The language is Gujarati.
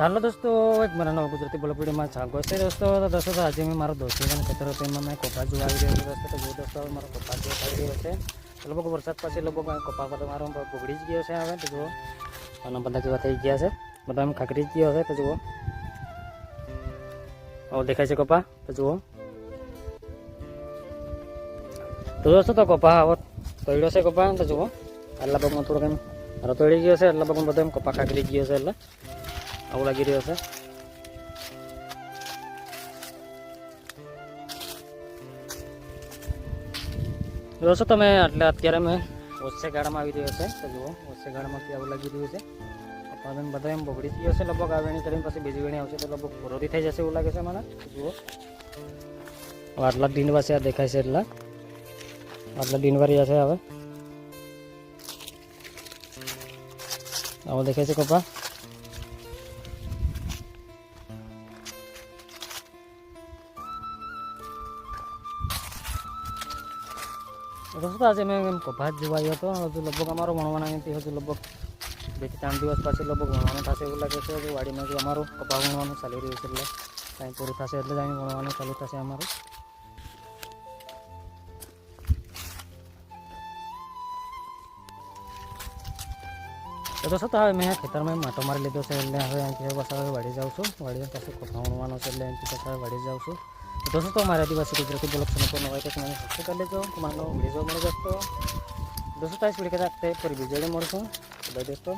હાલો દોસ્તો, એક મારા નવા ગુજરાતી વિડીયોમાં સ્વાગત છે દોસ્તો. તો દોસ્તો આજે મેં મારો દોસ્તીના ખેતર હતો એમાં મેં કપા જોવા આવી રહ્યો દોસ્તો. તો જો દોસ્તો મારો કપા જોવા આવી રહ્યો છે. લગભગ વરસાદ પછી લગભગ કપા બધા મારો બગડી જ ગયો છે હવે, તો જુઓ. અને બધા જેવા થઈ ગયા છે? બધા એમ ખાકરી જ ગયો છે, તો જુઓ. હવે દેખાય છે કપા, તો જુઓ. તો દોસ્તો, તો કપા આવો તોડ્યો છે કપા, તો જુઓ. આટલા ભાગમાં થોડોક એમ તોડી ગયો છે એટલા ભાગમાં બધો એમ કપા ખાકરી ગયો છે, એટલે. આવું લાગી રહ્યો છે જોશો તમે એટલે અત્યારે મેં ઓછે ગાળામાં આવી રહ્યો છે તો જુઓ ઓછે ગાળામાંથી આવું લાગી રહ્યું છે ઉત્પાદન બધા એમ બગડી જ ગયો છે લગભગ આ વેણી કરીને પછી બીજી વેણી આવશે તો લગભગ પૂરોથી થઈ જશે એવું લાગે છે મને તો જુઓ હવે આટલા ડીંડવા છે આ દેખાય છે એટલા આટલા ડીંડવા છે હવે આવો દેખાય છે કપા દોસ્તો છે મેં એમ કભાત જોવા આવ્યો હતો. હજુ લગભગ અમારો ભણવાના નથી હજુ લગભગ બેથી ત્રણ દિવસ પછી લગભગ ભણવાનું થશે એવું લાગે છે. હજુ વાડીમાં જે અમારું કપાસ ભણવાનું ચાલી રહ્યું છે એટલે કાંઈ પૂરું થશે એટલે જ અહીં ભણવાનું ચાલુ થશે અમારું. તો દોસ્તો તો હવે મેં ખેતરમાં માટો મારી લીધો છે એટલે હવે અહીંથી પાછા વાડી જાઉં છું. વાડી પાછું કપા છે એટલે અહીંથી પાછા વાડી જાઉં છું. તો દોસ્તો મારા આદિવાસી ગુજરાતી બ્લોગ ચેનલ પર નવા તો મને સબસ્ક્રાઈબ કરી લેજો તમારો વિડીયો મળી જતો દોસ્તો તારી સ્પીડ કરતા ફરી બીજે મળશું બાય દોસ્તો